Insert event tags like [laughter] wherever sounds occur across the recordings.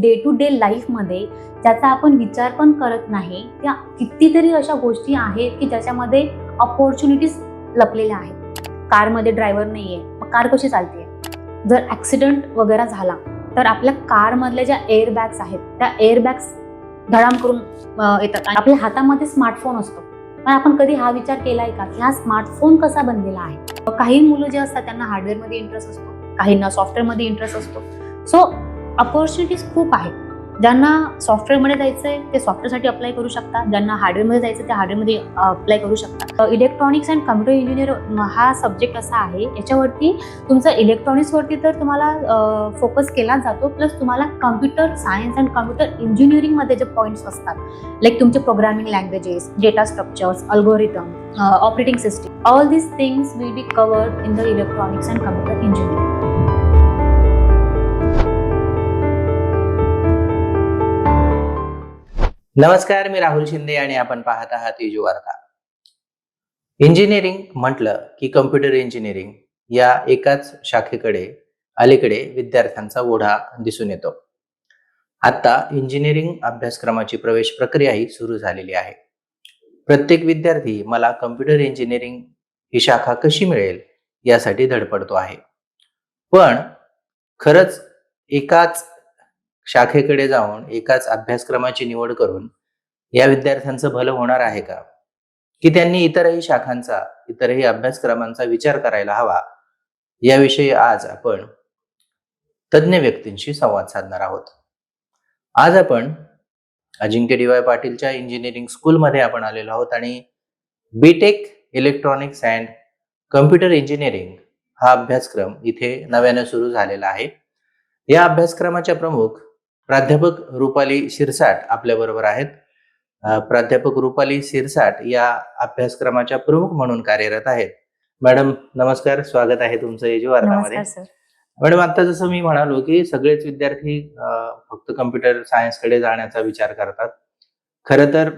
Day to day लाईफमध्ये ज्याचा आपण विचार पण करत नाही त्या कितीतरी अशा गोष्टी आहेत की ज्याच्यामध्ये ऑपॉर्च्युनिटीज लपलेल्या आहेत. कारमध्ये ड्रायव्हर नाहीये मग कार कशी चालते? जर ॲक्सिडेंट वगैरे झाला तर आपल्या कारमधल्या ज्या एअर बॅग्स आहेत त्या एअर बॅग्स धडाम करून येतात. आपल्या हातामध्ये स्मार्टफोन असतो. पण आपण कधी हा विचार केला आहे का? की हा स्मार्टफोन कसा बनलेला आहे? काही मुलं जे असतात त्यांना हार्डवेअरमध्ये इंटरेस्ट असतो. काहींना सॉफ्टवेअरमध्ये इंटरेस्ट असतो. सो अपॉर्च्युनिटीज खूप आहेत. ज्यांना सॉफ्टवेअरमध्ये जायचं आहे ते सॉफ्टवेअरसाठी अप्लाय करू शकतात. ज्यांना हार्डवेअरमध्ये जायचं ते हार्डवेअरमध्ये अप्लाय करू शकतात. इलेक्ट्रॉनिक्स अँड कम्प्युटर इंजिनियर हा सब्जेक्ट असा आहे. याच्यावरती तुमचं इलेक्ट्रॉनिक्सवरती तर तुम्हाला फोकस केला जातो. प्लस तुम्हाला कम्प्युटर सायन्स अँड कम्प्युटर इंजिनिअरिंगमध्ये जे पॉईंट्स असतात लाईक तुमचे programming languages data structures algorithm operating system all these things will be covered in the electronics and computer engineering नमस्कार मी राहुल शिंदे आणि आपण पाहत आहात वार्ता. इंजिनिअरिंग म्हटलं की कम्प्युटर इंजिनिअरिंग या एकाच शाखेकडे अलीकडे विद्यार्थ्यांचा ओढा दिसून येतो. आता इंजिनिअरिंग अभ्यासक्रमाची प्रवेश प्रक्रियाही सुरू झालेली आहे. प्रत्येक विद्यार्थी मला कम्प्युटर इंजिनिअरिंग ही शाखा कशी मिळेल यासाठी धडपडतो आहे. पण खरंच एकाच शाखेकडे जाऊन एकाच अभ्यासक्रमाची निवड करून या विद्यार्थ्यांचं भलं होणार आहे का? की त्यांनी इतरही शाखांचा इतरही अभ्यासक्रमांचा विचार करायला हवा? याविषयी आज आपण तज्ज्ञ व्यक्तींशी संवाद साधणार आहोत. आज आपण अजिंक्य डी वाय पाटीलच्या इंजिनिअरिंग स्कूलमध्ये आपण आलेलो आहोत आणि B Tech electronics and computer engineering हा अभ्यासक्रम इथे नव्यानं सुरू झालेला आहे. या अभ्यासक्रमाच्या प्रमुख प्राध्यापक रुपाली शिरसाट आपल्या बरोबर आहेत. प्राध्यापक रुपाली शिरसाट या अभ्यासक्रमाच्या प्रमुख म्हणून कार्यरत आहेत. मॅडम नमस्कार. स्वागत आहे तुमचं एजी वार्तामध्ये नमस्कार सर. मॅडम आता जसं मी म्हणालो की सगळेच विद्यार्थी फक्त कम्प्युटर सायन्सकडे जाण्याचा विचार करतात. खरं तर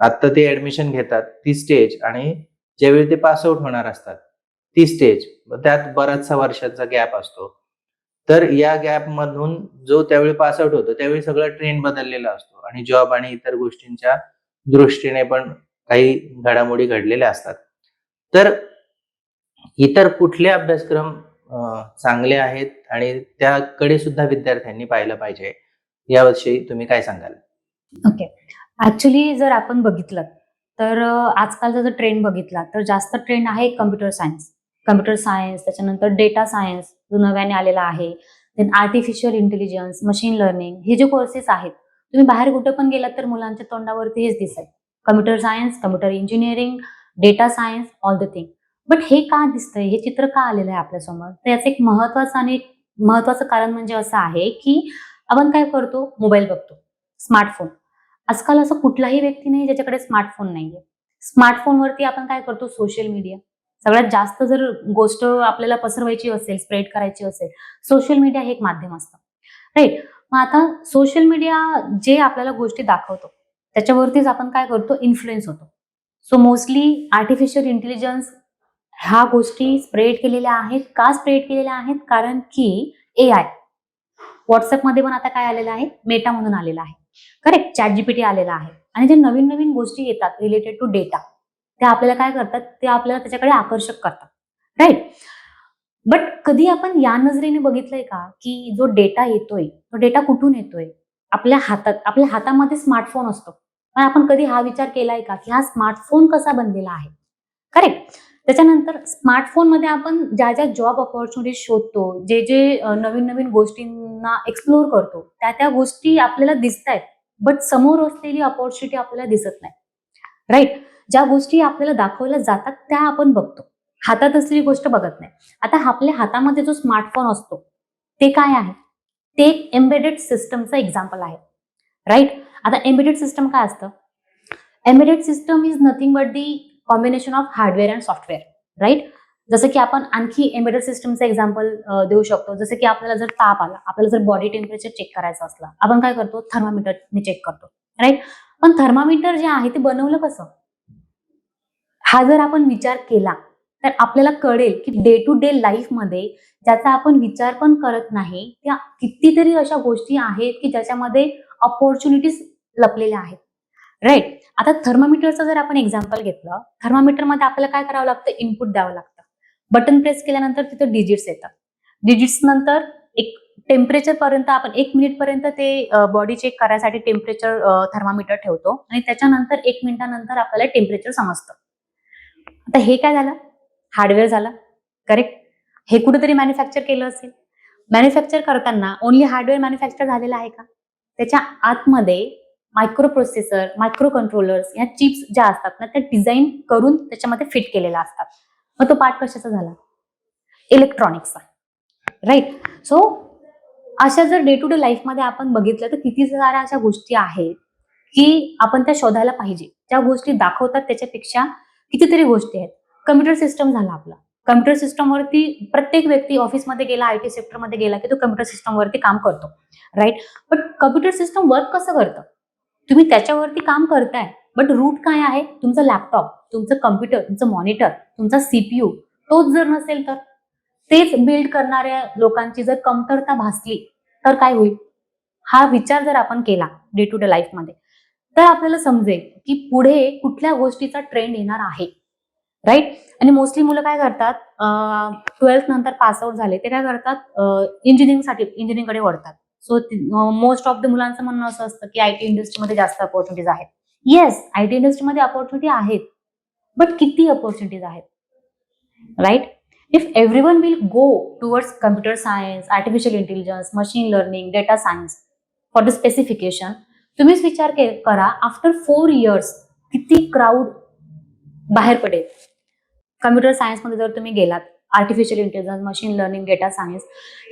आत्ता ते ऍडमिशन घेतात ती स्टेज आणि ज्यावेळी ते पास आउट होणार असतात ती स्टेज त्यात बराचसा वर्षाचा गॅप असतो. तर या गॅप मधून जो त्यावेळी पास आउट होतो त्यावेळी सगळा ट्रेंड बदललेला असतो. आणि जॉब आणि इतर गोष्टींच्या दृष्टीने पण काही घडामोडी घडलेल्या असतात. तर इतर कुठले अभ्यासक्रम चांगले आहेत? आणि त्याकडे सुद्धा विद्यार्थ्यांनी पाहिलं पाहिजे. याविषयी तुम्ही काय सांगाल? ओके. ऍक्च्युली जर आपण बघितलं तर आजकालचा जर ट्रेंड बघितला तर जास्त ट्रेंड आहे कम्प्युटर सायन्स कम्प्युटर सायन्स त्याच्यानंतर डेटा सायन्स जो नव्याने आलेला आहे. Then artificial intelligence machine learning हे जे कोर्सेस आहेत तुम्ही बाहेर कुठे पण गेलात तर मुलांच्या तोंडावरती हेच दिसत computer science computer engineering data science all the thing but हे का दिसतंय? हे चित्र का आलेलं आहे आपल्यासमोर तर याचं एक महत्वाचं आणि महत्वाचं कारण म्हणजे असं आहे की आपण काय करतो? मोबाईल बघतो. स्मार्टफोन आजकाल असं कुठलाही व्यक्ती नाही ज्याच्याकडे स्मार्टफोन नाहीये. स्मार्टफोनवरती आपण काय करतो? सोशल मीडिया सगळ्यात जास्त जर गोष्ट आपल्याला पसरवायची असेल स्प्रेड करायची असेल सोशल मीडिया हे एक माध्यम असतं. राईट मग आता सोशल मीडिया जे आपल्याला गोष्टी दाखवतो त्याच्यावरतीच आपण काय करतो? इन्फ्लुएन्स होतो. सो मोस्टली आर्टिफिशियल इंटेलिजन्स ह्या गोष्टी स्प्रेड केलेल्या आहेत का स्प्रेड केलेल्या आहेत? कारण की ए आय व्हॉट्सअपमध्ये पण आता काय आलेलं आहे? मेटा म्हणून आलेला आहे. करेक्ट चॅट जीपीटी आलेला आहे. आणि जे नवीन नवीन गोष्टी येतात रिलेटेड टू डेटा त्या आपल्याला काय करतात? ते आपल्याला त्याच्याकडे आकर्षक करतात. राईट बट कधी आपण या नजरेने बघितलंय का? की जो डेटा येतोय तो डेटा कुठून येतोय? आपल्या हातात आपल्या हातामध्ये स्मार्टफोन असतो. पण आपण कधी हा विचार केलाय का? की हा स्मार्टफोन कसा बनलेला आहे? करेक्ट त्याच्यानंतर स्मार्टफोनमध्ये आपण ज्या ज्या जॉब ऑपॉर्च्युनिटीज शोधतो जे जे नवीन नवीन गोष्टींना एक्सप्लोर करतो त्या त्या गोष्टी आपल्याला दिसत आहेत बट समोर असलेली अपॉर्च्युनिटी आपल्याला दिसत नाही. राईट ज्या गोष्टी आपल्याला दाखवल्या जातात त्या आपण बघतो. हातात असलेली गोष्ट बघत नाही. आता आपल्या हातामध्ये जो स्मार्टफोन असतो ते काय आहे? ते एक एम्बेडेड सिस्टमचं एक्झाम्पल आहे. राईट आता एम्बेडेड सिस्टम काय असतं? Embedded system is nothing but the combination of hardware and software right जसं की आपण आणखी एम्बेडेड सिस्टमचं एक्झाम्पल देऊ शकतो. जसं की आपल्याला जर ताप आला आपल्याला जर बॉडी टेम्परेचर चेक करायचं असलं आपण काय करतो? थर्मामीटरने चेक करतो. राईट पण थर्मामीटर जे आहे ते बनवलं कसं? हा जर आपण विचार केला तर आपल्याला कळेल की डे टू डे लाईफमध्ये ज्याचा आपण विचार पण करत नाही त्या कितीतरी अशा गोष्टी आहेत की ज्याच्यामध्ये ऑपॉर्च्युनिटीज लपलेल्या आहेत. राईट आता थर्मामीटरचं जर आपण एक्झाम्पल घेतलं थर्मामीटरमध्ये आपल्याला काय करावं लागतं? इनपुट द्यावं लागतं. बटन प्रेस केल्यानंतर तिथं डिजिट्स येतात. डिजिट्स नंतर एक टेम्परेचर पर्यंत आपण एक मिनिट पर्यंत ते बॉडी चेक करायसाठी टेम्परेचर थर्मामीटर ठेवतो. आणि त्याच्यानंतर एक मिनिटानंतर आपल्याला टेम्परेचर समजतं. आता हे काय झालं? हार्डवेअर झालं. करेक्ट हे कुठेतरी मॅन्युफॅक्चर केलं असेल. मॅन्युफॅक्चर करताना ओनली हार्डवेअर मॅन्युफॅक्चर झालेलं आहे का? त्याच्या आतमध्ये मायक्रो प्रोसेसर मायक्रो कंट्रोलर्स या चिप्स ज्या असतात ना त्या डिझाईन करून त्याच्यामध्ये फिट केलेल्या असतात. मग तो पार्ट कशाचा झाला? इलेक्ट्रॉनिक्सचा राईट सो अशा जर डे टू डे लाईफमध्ये आपण बघितलं तर किती साऱ्या अशा गोष्टी आहेत की आपण त्या शोधायला पाहिजे. ज्या गोष्टी दाखवतात त्याच्यापेक्षा कितीतरी गोष्टी आहेत. कम्प्युटर सिस्टम झाला आपला. कम्प्युटर सिस्टमवरती प्रत्येक व्यक्ती ऑफिसमध्ये गेला आय टी सेक्टरमध्ये गेला की तो कम्प्युटर सिस्टमवरती काम करतो. Right but computer system work कसं करतं? तुम्ही त्याच्यावरती काम करताय बट रूट काय आहे? तुमचं लॅपटॉप तुमचं कम्प्युटर तुमचं मॉनिटर तुमचा सीपीयू तोच जर नसेल तर? तेच बिल्ड करणाऱ्या लोकांची जर कमतरता भासली तर काय होईल? हा विचार जर आपण केला डे टू डे लाईफमध्ये तर आपल्याला समजेल की पुढे कुठल्या गोष्टीचा ट्रेंड येणार आहे. राईट आणि मोस्टली मुलं काय करतात ट्वेल्थ नंतर पास आउट झाले ते काय करतात इंजिनिअरिंगसाठी इंजिनिअरिंगकडे वळतात. सो मोस्ट ऑफ द मुलांचं म्हणणं असं असतं की आय टी इंडस्ट्रीमध्ये जास्त अपॉर्च्युनिटीज आहेत. येस आय टी इंडस्ट्रीमध्ये अपॉर्च्युनिटी आहेत बट किती अपॉर्च्युनिटीज आहेत? Right if everyone will go towards computer science artificial intelligence machine learning data science for the specification तुम्हीच विचार के- करा आफ्टर फोर इयर्स किती क्राऊड बाहेर पडेल. कम्प्युटर सायन्समध्ये जर तुम्ही गेलात artificial intelligence machine learning data science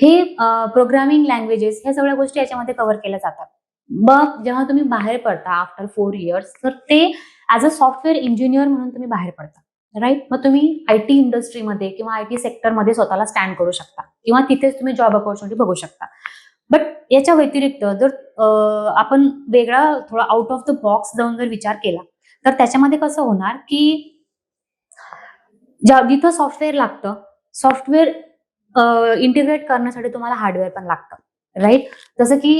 हे प्रोग्रामिंग लँग्वेजेस ह्या सगळ्या गोष्टी याच्यामध्ये कव्हर केल्या जातात. मग जेव्हा तुम्ही बाहेर पडता आफ्टर फोर इयर्स तर ते ॲज अ सॉफ्टवेअर इंजिनियर म्हणून तुम्ही बाहेर पडता. राईट मग तुम्ही आय टी इंडस्ट्रीमध्ये किंवा आय टी सेक्टरमध्ये स्वतःला स्टँड करू शकता. किंवा तिथेच तुम्ही जॉब अपॉर्च्युनिटी बघू शकता. बट याच्या व्यतिरिक्त जर आपण वेगळा थोडा आउट ऑफ द बॉक्स जाऊन जर विचार केला तर त्याच्यामध्ये कसं होणार की ज्या जिथं सॉफ्टवेअर लागतं सॉफ्टवेअर इंटिग्रेट करण्यासाठी तुम्हाला हार्डवेअर पण लागतं राईट जसं की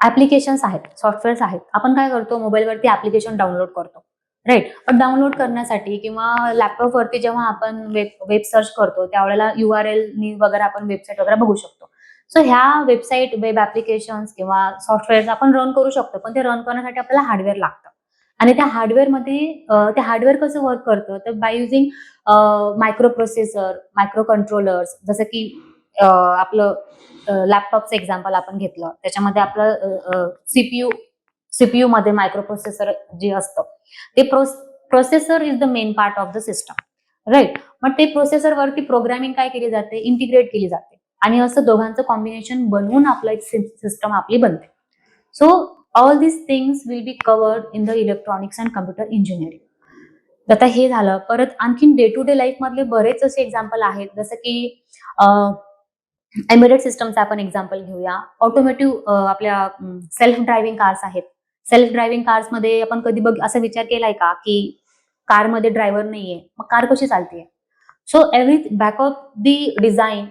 ऍप्लिकेशन्स आहेत सॉफ्टवेअर्स आहेत. आपण काय करतो मोबाईलवरती ऍप्लिकेशन डाउनलोड करतो राईट पण डाउनलोड करण्यासाठी किंवा लॅपटॉपवरती जेव्हा आपण वेब वेब सर्च करतो त्यावेळेला यू आर एल वगैरे आपण वेबसाईट वगैरे बघू शकतो. सो ह्या वेबसाईट वेब ऍप्लिकेशन्स किंवा सॉफ्टवेअर आपण रन करू शकतो पण ते रन करण्यासाठी आपल्याला हार्डवेअर लागतं. आणि त्या हार्डवेअरमध्ये ते हार्डवेअर कसं वर्क करतं? तर by using micro processor micro controllers जसं की आपलं लॅपटॉपचं एक्झाम्पल आपण घेतलं. त्याच्यामध्ये आपलं सीपीयू सीपीयू मध्ये मायक्रो प्रोसेसर जे असतं ते processor is the main part of the system right मग ते प्रोसेसर वरती प्रोग्रामिंग काय केली जाते? इंटिग्रेट केली जाते. आणि असं दोघांचं कॉम्बिनेशन बनवून आपलं एक सिस्टम आपली बनते. So all this things will be covered in the electronics and computer engineering आता हे झालं परत आणखीन डे टू डे लाईफ मधले बरेच असे एक्झाम्पल आहेत. जसं की एम्बेडेड सिस्टमचं आपण एक्झाम्पल घेऊया. ऑटोमेटिव्ह आपल्या सेल्फ ड्रायव्हिंग कार्स आहेत. सेल्फ ड्रायव्हिंग कार्समध्ये आपण कधी बघ असा विचार केलाय का की कारमध्ये ड्रायव्हर नाहीये मग कार कशी चालते so every back of the design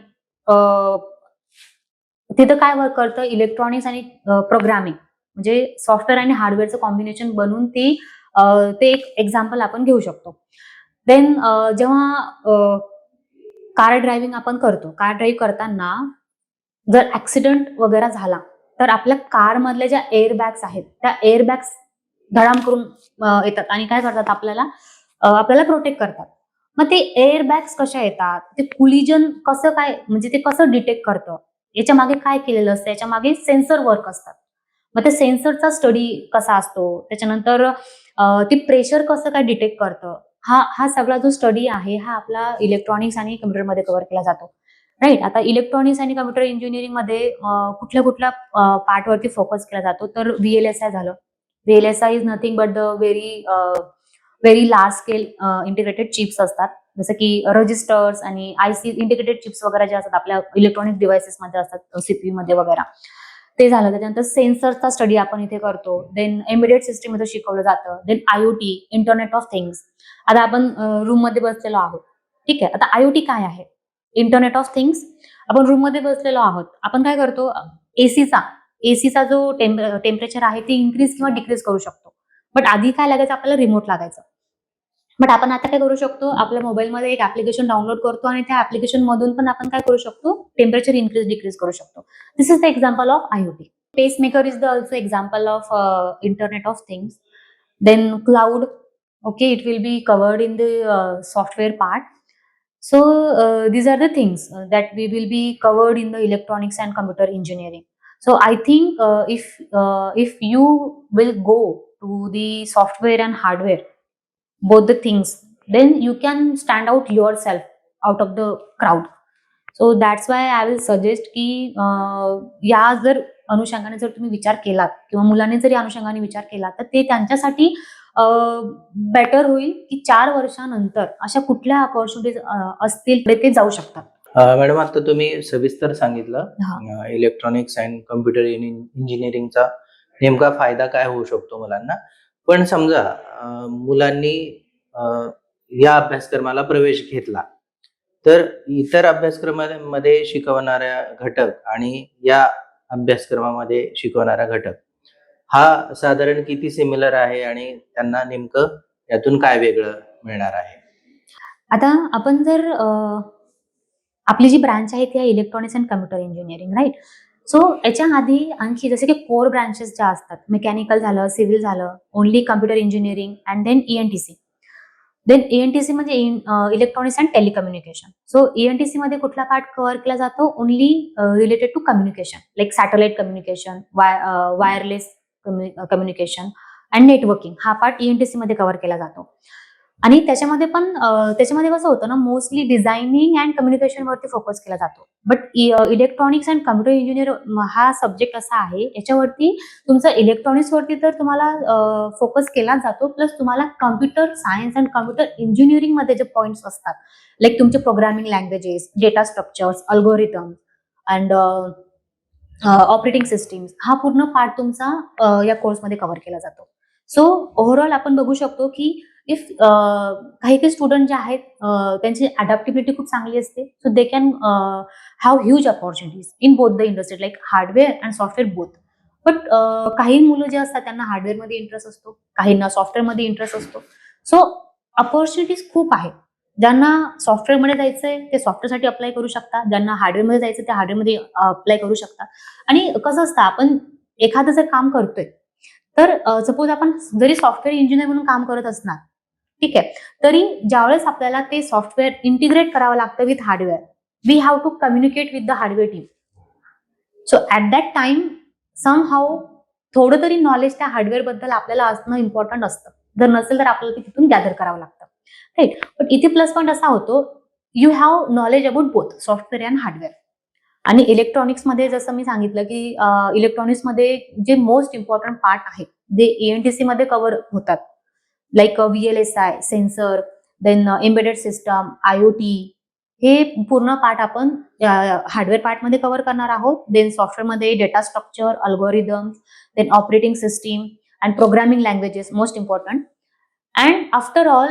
तिथं काय वर्क करतं? इलेक्ट्रॉनिक्स आणि प्रोग्रामिंग म्हणजे सॉफ्टवेअर आणि हार्डवेअरचं कॉम्बिनेशन बनवून ती ते एक एक्झाम्पल आपण घेऊ शकतो. देन जेव्हा कार ड्रायव्हिंग आपण करतो कार ड्राईव्ह करताना जर ऍक्सिडेंट वगैरे झाला तर आपल्या कार मधल्या ज्या एअर बॅग्स आहेत त्या एअर बॅग्स धडाम करून येतात आणि काय करतात आपल्याला? आपल्याला प्रोटेक्ट करतात. मग ते एअर बॅग्स कशा येतात? ते कुलिजन कसं काय म्हणजे ते कसं डिटेक्ट करतं? याच्या मागे काय केलेलं असतं? याच्या मागे सेन्सर वर्क असतात. मग त्या सेन्सरचा स्टडी कसा असतो? त्याच्यानंतर ते प्रेशर कसं काय डिटेक्ट करतं? हा हा सगळा जो स्टडी आहे हा आपला इलेक्ट्रॉनिक्स आणि कम्प्युटरमध्ये कव्हर केला जातो. राईट आता इलेक्ट्रॉनिक्स आणि कम्प्युटर इंजिनिअरिंगमध्ये कुठल्या कुठल्या पार्टवरती फोकस केला जातो? तर व्हीएलएसआय झालं. VLSI is nothing but the very very large scale integrated chips असतात. जसं की रजिस्टर्स आणि आयसी इंटिग्रेटेड चिप्स वगैरे जे असतात आपल्या इलेक्ट्रॉनिक डिव्हायसेस मध्ये असतात सीपीयू मध्ये वगैरे. ते झालं. त्याच्यानंतर सेन्सरचा स्टडी आपण इथे करतो. देन एम्बेडेड सिस्टीम इथे शिकवलं जातं. Then IoT internet of things आता आपण रूममध्ये बसलेलो आहोत. ठीक आहे. आता आयओटी काय आहे? इंटरनेट ऑफ थिंग्स आपण रूममध्ये बसलेलो आहोत. आपण काय करतो? एसीचा एसीचा जो टेम्परेचर आहे ते इन्क्रीज किंवा डिक्रीज करू शकतो. बट आधी काय लागायचं? आपल्याला रिमोट लागायचं. बट आपण आता काय करू शकतो? आपल्या मोबाईलमध्ये एक ऍप्लिकेशन डाऊनलोड करतो आणि त्या ऍप्लिकेशन मधून पण आपण काय करू शकतो? टेम्परेचर इनक्रीज डिक्रीज करू शकतो. This is the example of IoT pacemaker is the also example of internet of things then cloud okay it will be covered in the software part so these are the things that we will be covered in the electronics and computer engineering so I think if if you will go to the software and hardware both the things then you can stand out yourself out of the crowd. So that's why i will suggest की या जर अनुषंगाने जर तुम्ही विचार केलात किंवा मुलांनी जर या अनुषंगाने विचार केला तर ते त्यांच्यासाठी बेटर होईल की चार वर्षानंतर अशा कुठल्या ऑपॉर्च्युनिटीज असतील ते ते जाऊ शकतात. मॅडम आता तुम्ही सविस्तर सांगितलं. इलेक्ट्रॉनिक्स अँड कम्प्युटर इंजिनिअरिंगचा नेमका फायदा काय होऊ शकतो मुलांना? पण समजा मुलांनी या अभ्यासक्रमाला प्रवेश घेतला तर इतर अभ्यासक्रमामध्ये शिकवणाऱ्या घटक आणि या अभ्यासक्रमामध्ये शिकवणारा घटक हा साधारण किती सिमिलर आहे आणि त्यांना नेमकं यातून काय वेगळं मिळणार आहे? आता आपण जर आपली जी ब्रांच आहे ती आहे electronics and computer engineering right so याच्या आधी आणखी जसे की कोर ब्रांचेस ज्या असतात मेकॅनिकल झालं सिव्हिल झालं only computer engineering and then ENTC then ENTC म्हणजे electronics and telecommunication so ENTC मध्ये कुठला पार्ट कव्हर केला जातो? Only related to communication like satellite communication wireless communication and networking हा पार्ट ईएनटीसी मध्ये कव्हर केला जातो. आणि त्याच्यामध्ये पण त्याच्यामध्ये कसं होतं ना मोस्टली डिझायनिंग अँड कम्युनिकेशन वरती फोकस केला जातो. But electronics and computer engineer हा सब्जेक्ट असा आहे याच्यावरती तुमचं इलेक्ट्रॉनिक्स वरती तर तुम्हाला फोकस केला जातो प्लस तुम्हाला कम्प्युटर सायन्स अँड कम्प्युटर इंजिनिअरिंगमध्ये जे पॉइंट्स असतात लाईक तुमचे programming languages data structures algorithm and operating systems हा पूर्ण पार्ट तुमचा या कोर्समध्ये कव्हर केला जातो. सो ओव्हरऑल आपण बघू शकतो की इफ काही काही स्टुडंट जे आहेत त्यांची अडॅप्टेबिलिटी खूप चांगली असते. So they can have huge opportunities in both the industry like hardware and software both but काही मुलं जे असतात त्यांना हार्डवेअरमध्ये इंटरेस्ट असतो काहींना सॉफ्टवेअरमध्ये इंटरेस्ट असतो. सो अपॉर्च्युनिटीज खूप आहेत. ज्यांना सॉफ्टवेअरमध्ये जायचंय ते सॉफ्टवेअरसाठी अप्लाय करू शकता. ज्यांना हार्डवेअरमध्ये जायचं ते हार्डवेअरमध्ये अप्लाय करू शकता. आणि कसं असतं आपण एखादं जर काम करतोय तर सपोज आपण जरी सॉफ्टवेअर इंजिनियर म्हणून काम करत असणार ठीक आहे. तरी ज्यावेळेस आपल्याला ते सॉफ्टवेअर इंटिग्रेट करावं लागतं with hardware we have to communicate with the hardware team so at that time somehow थोडं तरी नॉलेज त्या हार्डवेअरबद्दल आपल्याला असणं इम्पॉर्टंट असतं. जर नसेल तर आपल्याला ते तिथून गॅदर करावं लागतं. राईट पण इथे प्लस पॉईंट असा होतो you have knowledge about both software and hardware आणि इलेक्ट्रॉनिक्समध्ये जसं मी सांगितलं की इलेक्ट्रॉनिक्समध्ये जे मोस्ट इम्पॉर्टंट पार्ट आहेत जे एन टी मध्ये कव्हर होतात. Like V L S I sensor then embedded system IoT हे पूर्ण पार्ट आपण हार्डवेअर पार्टमध्ये कव्हर करणार आहोत. देन सॉफ्टवेअरमध्ये data structure algorithms then operating system and programming languages most important and after all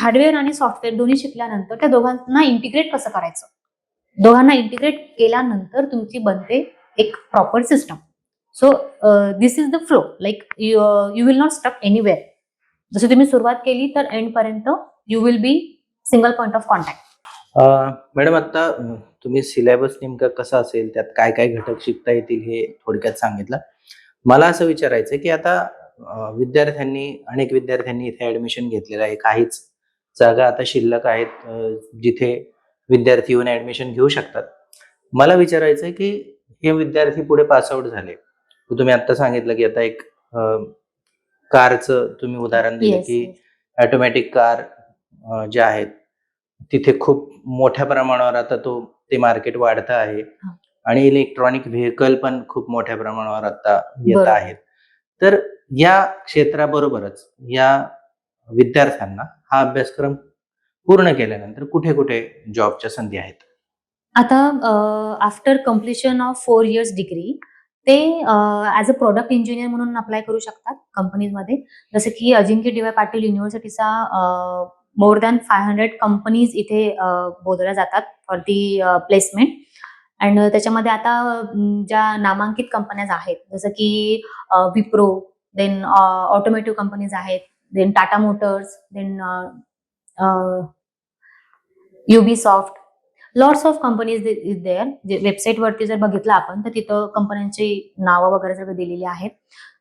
hardware आणि सॉफ्टवेअर दोन्ही शिकल्यानंतर त्या दोघांना इंटिग्रेट कसं करायचं? दोघांना इंटिग्रेट केल्यानंतर तुमची बनते एक proper system so this is the flow like you will not stuck anywhere जसं तुम्ही सुरुवात केली तर एंड पर्यंत you will be single point of contact madam आता तुम्ही सिलेबस नेमका कसा असेल त्यात काय काय घटक शिकता येतील हे थोडक्यात सांगितलं. मला असं विचारायचं की आता विद्यार्थ्यांनी अनेक विद्यार्थ्यांनी इथे ऍडमिशन घेतलेलं आहे. काहीच जागा आता शिल्लक आहेत जिथे विद्यार्थी येऊन ऍडमिशन घेऊ शकतात. मला विचारायचं की हे विद्यार्थी पुढे पासआउट झाले. तुम्ही आता सांगितलं की आता एक कारचं तुम्ही उदाहरण दिलं की ऑटोमॅटिक कार अ, ज्या आहेत तिथे खूप मोठ्या प्रमाणावर आता तो ते मार्केट वाढतं आहे हा. आणि इलेक्ट्रॉनिक व्हेकल पण खूप मोठ्या प्रमाणावर आता येत बरोबर. आहेत तर या क्षेत्राबरोबरच या विद्यार्थ्यांना हा अभ्यासक्रम पूर्ण केल्यानंतर कुठे कुठे जॉबच्या संधी आहेत आता after completion of four years degree ते ॲज अ प्रोडक्ट इंजिनियर म्हणून अप्लाय करू शकतात कंपनीजमध्ये जसं की Ajinkya D Y Patil युनिव्हर्सिटीचा more than five hundred companies इथे अ, बोलवल्या जातात फॉर दी प्लेसमेंट अँड त्याच्यामध्ये आता ज्या नामांकित कंपन्याज आहेत जसं की विप्रो देन ऑटोमेटिव्ह कंपनीज आहेत then Tata motors then Ubisoft lots of companies is there जे वेबसाईटवरती जर बघितलं आपण तर तिथं कंपन्यांची नावं वगैरे सगळं दिलेली आहेत.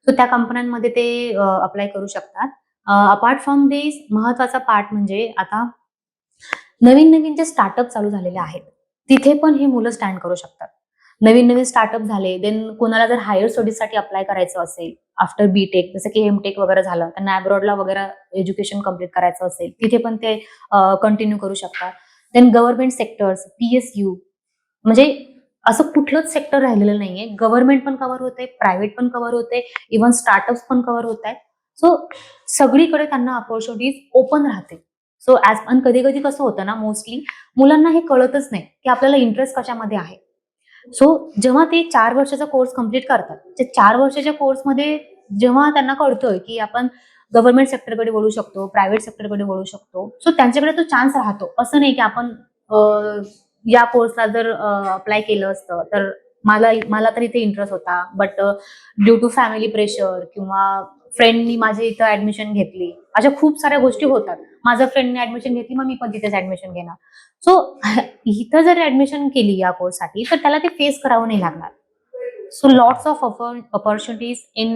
सो त्या कंपन्यांमध्ये ते अप्लाय करू शकतात. अपार्ट फ्रॉम दिस महत्त्वाचा पार्ट म्हणजे आता नवीन नवीन जे स्टार्टअप चालू झालेले आहेत तिथे पण हे मुलं स्टँड करू शकतात. नवीन नवीन स्टार्टअप झाले देन कोणाला जर हायर स्टडीजसाठी अप्लाय करायचं असेल आफ्टर बी टेक जसं की एम टेक वगैरे झालं त्यांना अब्रॉडला वगैरे एज्युकेशन कंप्लीट करायचं असेल तिथे पण ते कंटिन्यू करू शकतात. देन गव्हर्नमेंट सेक्टर्स पीएसयू म्हणजे असं कुठलंच सेक्टर राहिलेलं नाहीये. गव्हर्नमेंट पण कव्हर होते प्रायव्हेट पण कव्हर होते इव्हन स्टार्टअप्स पण कव्हर होत आहेत सो सगळीकडे त्यांना ऑपॉर्च्युनिटीज ओपन राहते. सो ऍज अन कधी कधी कसं होतं ना मोस्टली मुलांना हे कळतच नाही की आपल्याला इंटरेस्ट कशामध्ये आहे. सो जेव्हा ते चार वर्षाचा कोर्स कंप्लीट करतात त्या चार वर्षाच्या कोर्समध्ये जेव्हा त्यांना कळतं की आपण गव्हर्नमेंट सेक्टरकडे वळू शकतो प्रायव्हेट सेक्टरकडे वळू शकतो. सो त्यांच्याकडे तो चान्स राहतो. असं नाही की आपण या कोर्सला जर अप्लाय केलं असतं तर मला मला तर इथे इंटरेस्ट होता. But due to family pressure किंवा फ्रेंडनी माझी इथं ऍडमिशन घेतली. अशा खूप साऱ्या गोष्टी होतात. माझ्या फ्रेंडने ऍडमिशन घेतली मग मी पण तिथेच ऍडमिशन घेणार. सो [laughs] इथं जर ऍडमिशन केली या कोर्ससाठी तर त्याला ते फेस करावं नाही लागणार. So lots of opportunities in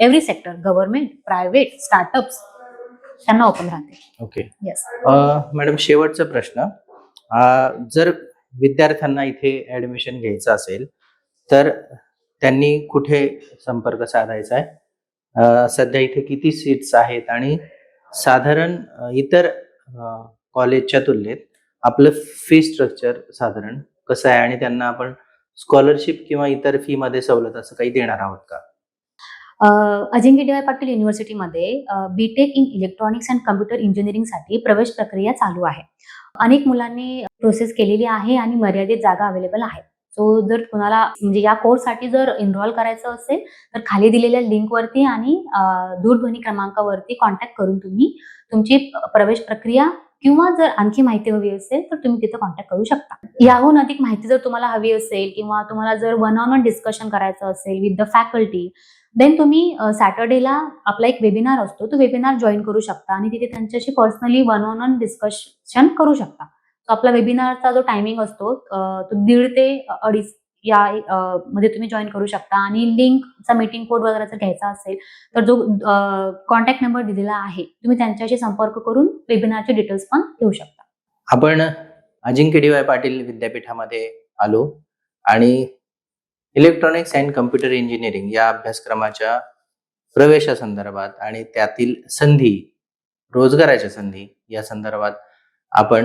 every sector government private startups त्यांना ओपन राहते ओके येस मॅडम शेवटचा प्रश्न. अं, जर विद्यार्थ्यांना इथे ऍडमिशन घ्यायचं असेल तर त्यांनी कुठे संपर्क साधायचा आहे? अं, सध्या इथे किती सीट्स आहेत? आणि साधारण अं, इतर अं, कॉलेजच्या तुलनेत आपलं फी स्ट्रक्चर साधारण कसं आहे? आणि त्यांना आपण स्कॉलरशिप किंवा इतर फी मध्ये सवलत असं काही देणार आहोत का? Ajinkya D Y Patil युनिव्हर्सिटीमध्ये BTech in electronics and computer इंजिनिअरिंगसाठी प्रवेश प्रक्रिया चालू आहे. अनेक मुलांनी प्रोसेस केलेली आहे आणि मर्यादित जागा अवेलेबल आहेत. सो जर तुम्हाला म्हणजे या कोर्ससाठी जर इन्व्हॉल्व करायचं असेल तर खाली दिलेल्या लिंकवरती आणि दूरध्वनी क्रमांकावरती कॉन्टॅक्ट करून तुम्ही तुमची प्रवेश प्रक्रिया किंवा जर आणखी माहिती हवी असेल तर तुम्ही तिथं कॉन्टॅक्ट करू शकता. याहून अधिक माहिती जर तुम्हाला हवी असेल किंवा तुम्हाला जर वन ऑन वन डिस्कशन करायचं असेल विथ द फॅकल्टी देन तुम्ही सॅटर्डेला आपला एक वेबिनार असतो. तो वेबिनार जॉईन करू शकता आणि तिथे त्यांच्याशी personally one on one discussion करू शकता. आपला वेबिनारचा जो टायमिंग असतो तो दीड ते अडीच या मध्ये तुम्ही जॉईन करू शकता. आणि लिंकचा मीटिंग कोड वगैरे जर घ्यायचा असेल तर जो कॉन्टॅक्ट नंबर दिलेला आहे तुम्ही त्यांच्याशी संपर्क करून वेबिनारचे डिटेल्स पण घेऊ शकता. आपण अजिंक्य डी वाय पाटील विद्यापीठामध्ये आलो आणि इलेक्ट्रॉनिक्स अँड कम्प्युटर इंजिनिअरिंग या अभ्यासक्रमाच्या प्रवेशासंदर्भात आणि त्यातील संधी रोजगाराच्या संधी या संदर्भात आपण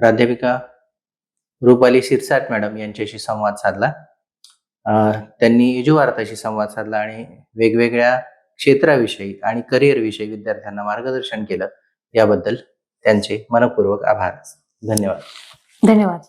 प्राध्यापिका रुपाली शिरसाट मॅडम यांच्याशी संवाद साधला. त्यांनी इजुवार्ताशी संवाद साधला आणि वेगवेगळ्या क्षेत्राविषयी आणि करिअर विषयी विद्यार्थ्यांना मार्गदर्शन केलं. याबद्दल त्यांचे मनपूर्वक आभार. धन्यवाद. धन्यवाद.